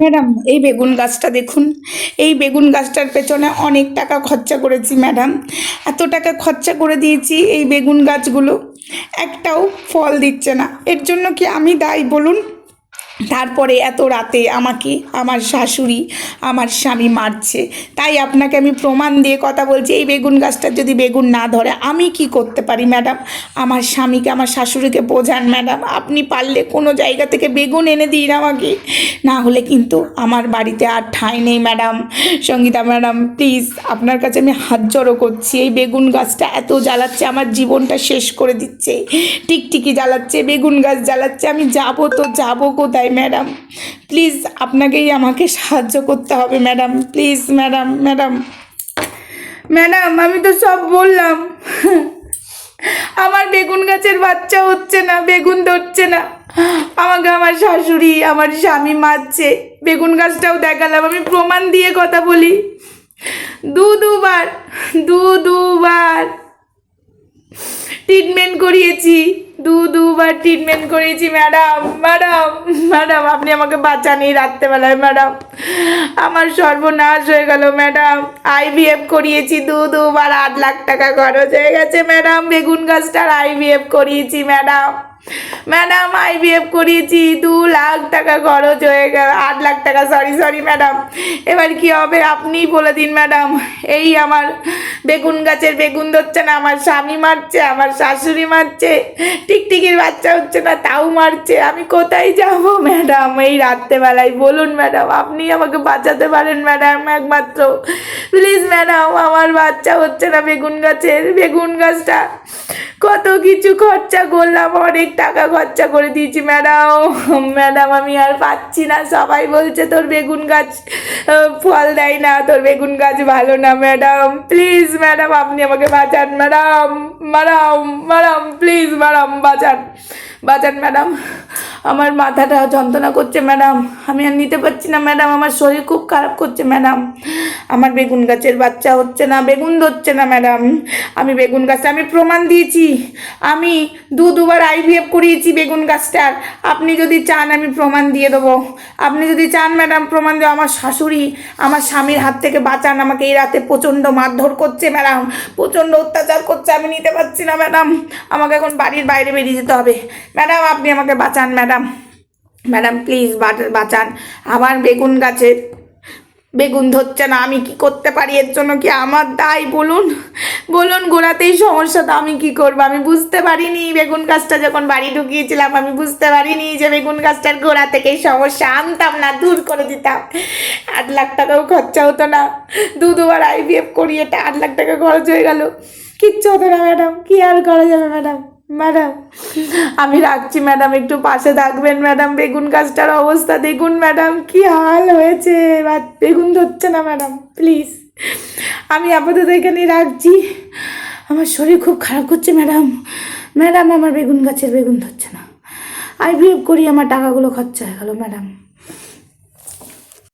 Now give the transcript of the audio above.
Madam, এই বেগুন গাছটা দেখুন। এই বেগুন গাছটার পেছনে অনেক টাকা খরচা করেছি, ম্যাডাম। এত টাকা খরচা করে দিয়েছি এই বেগুন গাছগুলো। একটাও ফল দিচ্ছে না। এর জন্য কি আমি দায়ী, বলুন? তারপরে এত রাতে আমাকে, আমার শাশুড়ি, আমার স্বামী মারছে। তাই আপনাকে আমি প্রমাণ দিয়ে কথা বলছি, এই বেগুন গাছটা যদি বেগুন না ধরে, আমি কি করতে পারি ম্যাডাম? আমার স্বামীকে, আমার শাশুড়িকে বোঝান ম্যাডাম, আপনি পারলে কোনো জায়গা থেকে বেগুন এনে দিন আমাকে। না হলে কিন্তু আমার বাড়িতে আর ঠাঁই নেই ম্যাডাম। সঙ্গীতা ম্যাডাম, প্লিজ, আপনার কাছে আমি হাত জড়ো করছি। এই বেগুন গাছটা এত জ্বালাচ্ছে, আমার জীবনটা শেষ করে দিচ্ছে। টিকটিকি জ্বালাচ্ছে, বেগুন গাছ জ্বালাচ্ছে, আমি যাব তো যাব কোথায় ম্যাডাম। প্লিজ, আপনাকেই আমাকে সাহায্য করতে হবে, madam. Please, madam madam. Madam, আমি তো সব বললাম। আমার বেগুন গাছের বাচ্চা হচ্ছে না, বেগুন ধরছে না। আমাকে আমার শাশুড়ি, আমার স্বামী মারছে। বেগুন গাছটাও দেখালাম, আমি প্রমাণ দিয়ে কথা বলি। দু দুবার দু দুবার ট্রিটমেন্ট করিয়েছি। দু দুবার ট্রিটমেন্ট করিয়েছি, ম্যাডাম ম্যাডাম। ম্যাডাম, আপনি আমাকে বাঁচান রাত্রেবেলায়, ম্যাডাম। আমার সর্বনাশ হয়ে গেল, ম্যাডাম। আইভিএফ করিয়েছি দু দুবার, আট লাখ টাকা খরচ হয়ে গেছে, ম্যাডাম। বেগুন গাছটার আইভিএফ করিয়েছি, ম্যাডাম। ম্যাডাম আইভিএফ করিয়েছি, দু লাখ টাকা খরচ হয়ে গেল, আট লাখ টাকা সরি সরি ম্যাডাম। এবার কি হবে, আপনিই বলে দিন, ম্যাডাম। এই আমার বেগুন গাছের বেগুন ধরছে না, আমার স্বামী মারছে, আমার শাশুড়ি মারছে, টিকটিকির বাচ্চা হচ্ছে না তাও মারছে, আমি কোথায় যাব, ম্যাডাম? এই রাত্রেবেলায় বলুন, ম্যাডাম, আপনি আমাকে বাঁচাতে পারেন, ম্যাডাম, একমাত্র। প্লিজ, ম্যাডাম, আমার বাচ্চা হচ্ছে না বেগুন গাছের, বেগুন গাছটা কত কিছু খরচা করলাম, অনেক টাকা খরচা করে দিয়েছি, ম্যাডাম। ম্যাডাম, আমি আর পাচ্ছি না, সবাই বলছে তোর বেগুন গাছ ফল দেয় না, তোর বেগুন গাছ ভালো না, ম্যাডাম। প্লিজ, ম্যাডাম, আপনি আমাকে বাঁচান, madam madam madam, please, madam, বাঁচান। বাঁচান ম্যাডাম, আমার মাথাটা যন্ত্রণা করছে, ম্যাডাম। আমি আর নিতে পারছি না, ম্যাডাম। আমার শরীর খুব খারাপ করছে, ম্যাডাম। আমার বেগুন গাছের বাচ্চা হচ্ছে না, বেগুন ধরছে না, ম্যাডাম। আমি বেগুন গাছটা আমি প্রমাণ দিয়েছি। আমি দু দুবার আইভিএফ করিয়েছি বেগুন গাছটার। আপনি যদি চান, আমি প্রমাণ দিয়ে দেবো। আপনি যদি চান, ম্যাডাম, প্রমাণ দেবো আমার শাশুড়ি, আমার স্বামীর হাত থেকে বাঁচান। আমাকে এই রাতে প্রচণ্ড মারধর করছে, ম্যাডাম। প্রচণ্ড অত্যাচার করছে, আমি নিতে পারছি না, ম্যাডাম। আমাকে এখন বাড়ির বাইরে বেরিয়ে যেতে হবে। ম্যাডাম, আপনি আমাকে বাঁচান, ম্যাডাম। ম্যাডাম, প্লিজ বাঁচান। আমার বেগুন গাছের বেগুন ধরছে না, আমি কি করতে পারি? এর জন্য কি আমার দায়? বলুন বলুন, গোড়াতেই সমস্যা তো আমি কি করব? আমি বুঝতে পারিনি বেগুন গাছটা যখন বাড়ি ঢুকিয়েছিলাম, আমি বুঝতে পারিনি যে বেগুন গাছটার গোড়া থেকেই সমস্যা আনতাম না, দূর করে দিতাম। আট লাখ টাকাও খরচা হতো না। দু দুবার আইভিএফ করিয়ে এটা আট লাখ টাকা খরচ হয়ে গেল। কিচ্ছু হতো না, ম্যাডাম। কী আর করা যাবে, ম্যাডাম? ম্যাডাম, আমি রাখছি ম্যাডাম, একটু পাশে থাকবেন ম্যাডাম, বেগুন গাছটার অবস্থা দেখুন ম্যাডাম, কি হাল হয়েছে। এবার বেগুন ধরছে না ম্যাডাম, প্লিজ। আমি আপাতত এখানেই রাখছি। আমার শরীর খুব খারাপ করছে ম্যাডাম। ম্যাডাম, আমার বেগুন গাছের বেগুন ধরছে না। আইভিএফ করি, আমার টাকাগুলো খরচা হয়ে গেল ম্যাডাম।